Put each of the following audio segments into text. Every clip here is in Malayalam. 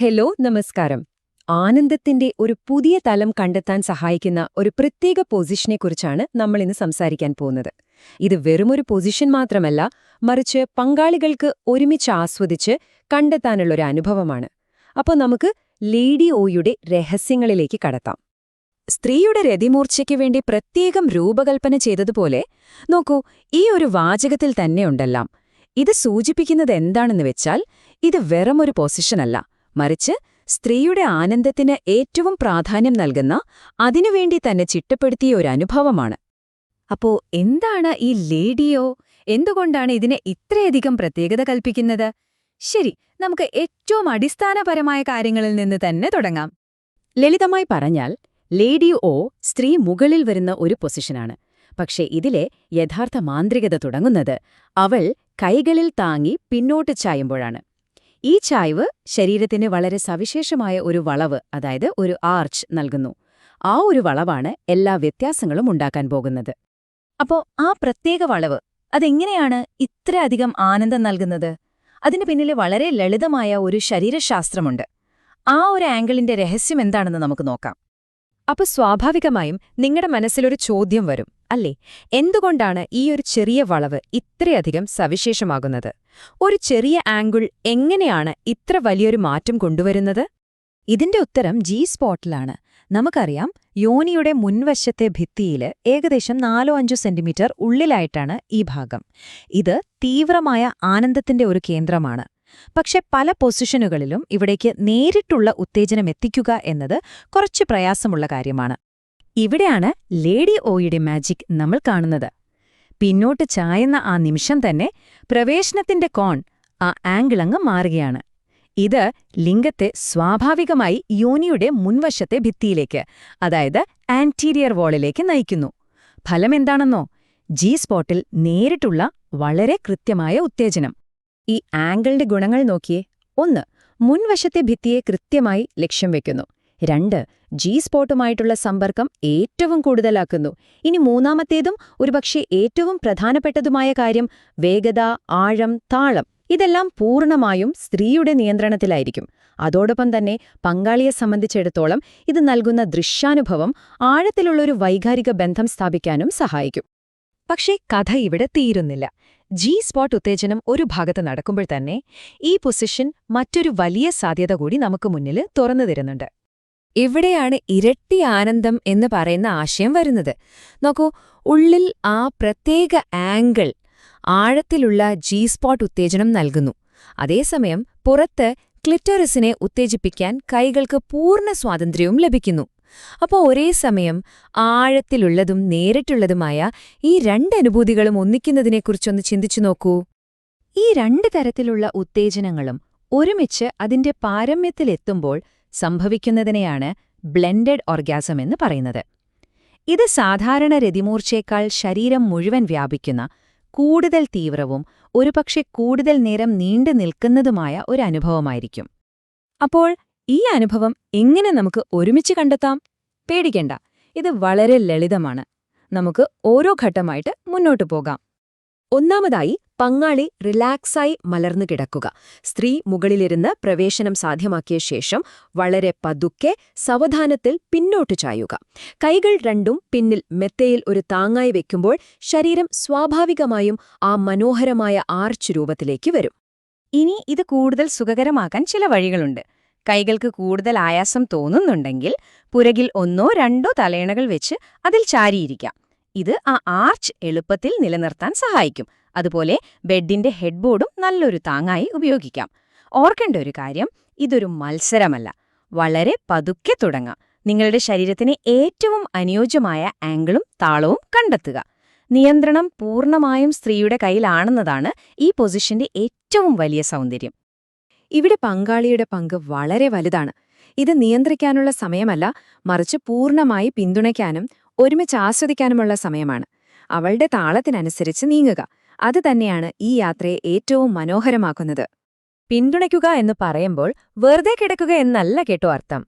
ഹലോ നമസ്കാരം. ആനന്ദത്തിന്റെ ഒരു പുതിയ തലം കണ്ടെത്താൻ സഹായിക്കുന്ന ഒരു പ്രത്യേക പൊസിഷനെക്കുറിച്ചാണ് നമ്മൾ ഇന്ന് സംസാരിക്കാൻ പോകുന്നത്. ഇത് വെറുമൊരു പൊസിഷൻ മാത്രമല്ല മറിച്ച് പങ്കാളികൾക്ക് ഒരുമിച്ച് ആസ്വദിച്ച് കണ്ടെത്താനുള്ള ഒരു അനുഭവമാണ്. അപ്പോൾ നമുക്ക് ലേഡി ഓയുടെ രഹസ്യങ്ങളിലേക്ക് കടത്താം. സ്ത്രീയുടെ രതിമൂർച്ചയ്ക്ക് വേണ്ടി പ്രത്യേകം രൂപകൽപ്പന ചെയ്തതുപോലെ നോക്കൂ ഈ ഒരു വാചകത്തിൽ തന്നെയുണ്ടെല്ലാം ഇത് സൂചിപ്പിക്കുന്നത് എന്താണെന്ന് വെച്ചാൽ ഇത് വെറുമൊരു പൊസിഷനല്ല മറിച്ച് സ്ത്രീയുടെ ആനന്ദത്തിന് ഏറ്റവും പ്രാധാന്യം നൽകുന്ന അതിനുവേണ്ടി തന്നെ ചിട്ടപ്പെടുത്തിയ ഒരു അനുഭവമാണ്. അപ്പോ എന്താണ് ഈ ലേഡിയോ? എന്തുകൊണ്ടാണ് ഇതിനെ ഇത്രയധികം പ്രത്യേകത കൽപ്പിക്കുന്നത്? ശരി നമുക്ക് ഏറ്റവും അടിസ്ഥാനപരമായ കാര്യങ്ങളിൽ നിന്ന് തന്നെ തുടങ്ങാം. ലളിതമായി പറഞ്ഞാൽ ലേഡി ഓ സ്ത്രീ മുകളിൽ വരുന്ന ഒരു പൊസിഷനാണ്. പക്ഷേ ഇതിലെ യഥാർത്ഥ മാന്ത്രികത തുടങ്ങുന്നത് അവൾ കൈകളിൽ താങ്ങി പിന്നോട്ട് ചായുമ്പോഴാണ്. ഈ ചായ്വ് ശരീരത്തിന് വളരെ സവിശേഷമായ ഒരു വളവ് അതായത് ഒരു ആർച്ച് നൽകുന്നു. ആ ഒരു വളവാണ് എല്ലാ വ്യത്യാസങ്ങളും ഉണ്ടാക്കാൻ പോകുന്നത്. അപ്പോ ആ പ്രത്യേക വളവ് അതെങ്ങനെയാണ് ഇത്രയധികം ആനന്ദം നൽകുന്നത്? അതിന് പിന്നിലെ വളരെ ലളിതമായ ഒരു ശരീരശാസ്ത്രമുണ്ട്. ആ ഒരു ആംഗിളിന്റെ രഹസ്യം എന്താണെന്ന് നമുക്ക് നോക്കാം. അപ്പൊ സ്വാഭാവികമായും നിങ്ങളുടെ മനസ്സിലൊരു ചോദ്യം വരും. അല്ലേ? എന്തുകൊണ്ടാണ് ഈ ഒരു ചെറിയ വളവ് ഇത്രയധികം സവിശേഷമാകുന്നത്? ഒരു ചെറിയ ആംഗിൾ എങ്ങനെയാണ് ഇത്ര വലിയൊരു മാറ്റം കൊണ്ടുവരുന്നത്? ഇതിന്റെ ഉത്തരം ജി സ്പോട്ടിലാണ്. നമുക്കറിയാം യോനിയുടെ മുൻവശത്തെ ഭിത്തിയിൽ ഏകദേശം നാലോ അഞ്ചോ സെന്റിമീറ്റർ ഉള്ളിലായിട്ടാണ് ഈ ഭാഗം. ഇത് തീവ്രമായ ആനന്ദത്തിന്റെ ഒരു കേന്ദ്രമാണ്. പക്ഷെ പല പൊസിഷനുകളിലും ഇവിടേക്ക് നേരിട്ടുള്ള ഉത്തേജനം എത്തിക്കുക എന്നത് കുറച്ച് പ്രയാസമുള്ള കാര്യമാണ്. ഇവിടെയാണ് ലേഡി ഓയുടെ മാജിക് നമ്മൾ കാണുന്നത്. പിന്നോട്ട് ചായുന്ന ആ നിമിഷം തന്നെ പ്രവേശനത്തിന്റെ കോൺ ആ ആംഗിളങ്ങ് മാറുകയാണ്. ഇത് ലിംഗത്തെ സ്വാഭാവികമായി യോനിയുടെ മുൻവശത്തെ ഭിത്തിയിലേക്ക് അതായത് ആന്റീരിയർ വാളിലേക്ക് നയിക്കുന്നു. ഫലമെന്താണെന്നോ ജി സ്പോട്ടിൽ നേരിട്ടുള്ള വളരെ കൃത്യമായ ഉത്തേജനം. ഈ ആംഗിളിന്റെ ഗുണങ്ങൾ നോക്കിയേ ഒന്ന് മുൻവശത്തെ ഭിത്തിയെ കൃത്യമായി ലക്ഷ്യം വെക്കുന്നു. രണ്ട് ജി സ്പോട്ടുമായിട്ടുള്ള സമ്പർക്കം ഏറ്റവും കൂടുതലാക്കുന്നു. ഇനി മൂന്നാമത്തേതും ഒരുപക്ഷെ ഏറ്റവും പ്രധാനപ്പെട്ടതുമായ കാര്യം വേഗത ആഴം താളം. ഇതെല്ലാം പൂർണമായും സ്ത്രീയുടെ നിയന്ത്രണത്തിലായിരിക്കും. അതോടൊപ്പം തന്നെ പങ്കാളിയെ സംബന്ധിച്ചിടത്തോളം ഇത് നൽകുന്ന ദൃശ്യാനുഭവം ആഴത്തിലുള്ളൊരു വൈകാരിക ബന്ധം സ്ഥാപിക്കാനും സഹായിക്കും. പക്ഷേ കഥ ഇവിടെ തീരുന്നില്ല. ജി സ്പോട്ട് ഉത്തേജനം ഒരു ഭാഗത്ത് നടക്കുമ്പോൾ തന്നെ ഈ പൊസിഷൻ മറ്റൊരു വലിയ സാധ്യത കൂടി നമുക്ക് മുന്നിൽ തുറന്നു തരുന്നുണ്ട്. ഇവിടെയാണ് ഇരട്ടി ആനന്ദം എന്ന് പറയുന്ന ആശയം വരുന്നത്. നോക്കൂ ഉള്ളിൽ ആ പ്രത്യേക ആംഗിൾ ആഴത്തിലുള്ള ജി സ്പോട്ട് ഉത്തേജനം നൽകുന്നു. അതേസമയം പുറത്ത് ക്ലിറ്ററിസിനെ ഉത്തേജിപ്പിക്കാൻ കൈകൾക്ക് പൂർണ സ്വാതന്ത്ര്യവും ലഭിക്കുന്നു. അപ്പോൾ ഒരേ സമയം ആഴത്തിലുള്ളതും നേരിട്ടുള്ളതുമായ ഈ രണ്ട് അനുഭൂതികളും ഒന്നിക്കുന്നതിനെക്കുറിച്ചൊന്ന് ചിന്തിച്ചു നോക്കൂ. ഈ രണ്ട് തരത്തിലുള്ള ഉത്തേജനങ്ങളും ഒരുമിച്ച് അതിന്റെ പാരമ്യത്തിലെത്തുമ്പോൾ സംഭവിക്കുന്നതിനെയാണ് ബ്ലെൻഡഡ് ഓർഗാസം എന്ന് പറയുന്നത്. ഇത് സാധാരണ രതിമൂർച്ചയേക്കാൾ ശരീരം മുഴുവൻ വ്യാപിക്കുന്ന കൂടുതൽ തീവ്രവും ഒരുപക്ഷെ കൂടുതൽ നേരം നീണ്ടു നിൽക്കുന്നതുമായ ഒരു അനുഭവമായിരിക്കും. അപ്പോൾ ഈ അനുഭവം എങ്ങനെ നമുക്ക് ഒരുമിച്ച് കണ്ടെത്താം? പേടിക്കേണ്ട. ഇത് വളരെ ലളിതമാണ്. നമുക്ക് ഓരോ ഘട്ടമായിട്ട് മുന്നോട്ടു പോകാം. ഒന്നാമതായി പങ്കാളി റിലാക്സായി മലർന്നു കിടക്കുക. സ്ത്രീ മുകളിലിരുന്ന് പ്രവേശനം സാധ്യമാക്കിയ ശേഷം വളരെ പതുക്കെ സവധാനത്തിൽ പിന്നോട്ട് ചായുക. കൈകൾ രണ്ടും പിന്നിൽ മെത്തയിൽ ഒരു താങ്ങായി വെക്കുമ്പോൾ ശരീരം സ്വാഭാവികമായും ആ മനോഹരമായ ആർച്ച് രൂപത്തിലേക്ക് വരും. ഇനി ഇത് കൂടുതൽ സുഖകരമാക്കാൻ ചില വഴികളുണ്ട്. കൈകൾക്ക് കൂടുതൽ ആയാസം തോന്നുന്നുണ്ടെങ്കിൽ പുരകിൽ ഒന്നോ രണ്ടോ തലയണകൾ വെച്ച് അതിൽ ചാരിയിരിക്കാം. ഇത് ആ ആർച്ച് എളുപ്പത്തിൽ നിലനിർത്താൻ സഹായിക്കും. അതുപോലെ ബെഡിന്റെ ഹെഡ്ബോർഡും നല്ലൊരു താങ്ങായി ഉപയോഗിക്കാം. ഓർക്കേണ്ട ഒരു കാര്യം ഇതൊരു മത്സരമല്ല. വളരെ പതുക്കെ തുടങ്ങാം. നിങ്ങളുടെ ശരീരത്തിന് ഏറ്റവും അനുയോജ്യമായ ആംഗിളും താളവും കണ്ടെത്തുക. നിയന്ത്രണം പൂർണമായും സ്ത്രീയുടെ കയ്യിലാണെന്നതാണ് ഈ പൊസിഷന്റെ ഏറ്റവും വലിയ സൗന്ദര്യം. ഇവിടെ പങ്കാളിയുടെ പങ്ക് വളരെ വലുതാണ്. ഇത് നിയന്ത്രിക്കാനുള്ള സമയമല്ല മറിച്ച് പൂർണമായി പിന്തുണയ്ക്കാനും ഒരുമിച്ച് ആസ്വദിക്കാനുമുള്ള സമയമാണ്. അവളുടെ താളത്തിനനുസരിച്ച് നീങ്ങുക. അത് തന്നെയാണ് ഈ യാത്രയെ ഏറ്റവും മനോഹരമാക്കുന്നത്. പിന്തുണയ്ക്കുക എന്ന് പറയുമ്പോൾ വെറുതെ കിടക്കുക എന്നല്ല കേട്ടോ അർത്ഥം.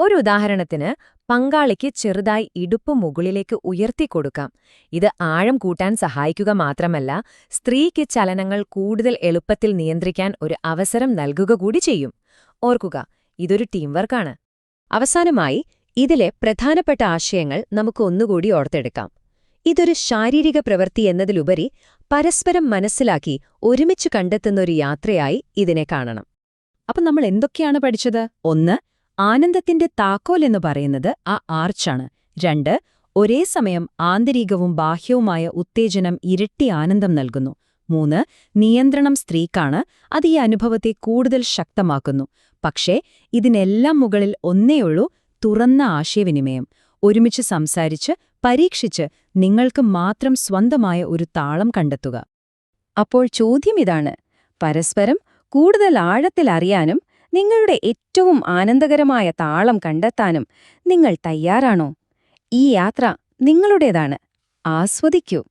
ഒരു ഉദാഹരണത്തിന് പങ്കാളിക്ക് ചെറുതായി ഇടുപ്പ് മുകളിലേക്ക് ഉയർത്തിക്കൊടുക്കാം ഇത് ആഴം കൂട്ടാൻ സഹായിക്കുക മാത്രമല്ല സ്ത്രീക്ക് ചലനങ്ങൾ കൂടുതൽ എളുപ്പത്തിൽ നിയന്ത്രിക്കാൻ ഒരു അവസരം നൽകുക കൂടി ചെയ്യും. ഓർക്കുക ഇതൊരു ടീം വർക്കാണ്. അവസാനമായി ഇതിലെ പ്രധാനപ്പെട്ട ആശയങ്ങൾ നമുക്ക് ഒന്നുകൂടി ഓർത്തെടുക്കാം. ഇതൊരു ശാരീരിക പ്രവൃത്തി എന്നതിലുപരി പരസ്പരം മനസ്സിലാക്കി ഒരുമിച്ച് കണ്ടെത്തുന്ന ഒരു യാത്രയായി ഇതിനെ കാണണം. അപ്പം നമ്മൾ എന്തൊക്കെയാണ് പഠിച്ചത്? ഒന്ന് ആനന്ദത്തിന്റെ താക്കോൽ എന്ന് പറയുന്നത് ആ ആർച്ചാണ്. രണ്ട് ഒരേ സമയം ആന്തരികവും ബാഹ്യവുമായ ഉത്തേജനം ഇരട്ടി ആനന്ദം നൽകുന്നു. മൂന്ന് നിയന്ത്രണം സ്ത്രീക്കാണ്. അത് ഈ അനുഭവത്തെ കൂടുതൽ ശക്തമാക്കുന്നു. പക്ഷേ ഇതിനെല്ലാം മുകളിൽ ഒന്നേയുള്ളൂ തുറന്ന ആശയവിനിമയം. ഒരുമിച്ച് സംസാരിച്ച് പരീക്ഷിച്ച് നിങ്ങൾക്ക് മാത്രം സ്വന്തമായ ഒരു താളം കണ്ടെത്തുക. അപ്പോൾ ചോദ്യം ഇതാണ്. പരസ്പരം കൂടുതൽ ആഴത്തിൽ അറിയാനും നിങ്ങളുടെ ഏറ്റവും ആനന്ദകരമായ താളം കണ്ടെത്താനും നിങ്ങൾ തയ്യാറാണോ? ഈ യാത്ര നിങ്ങളുടേതാണ്. ആസ്വദിക്കൂ.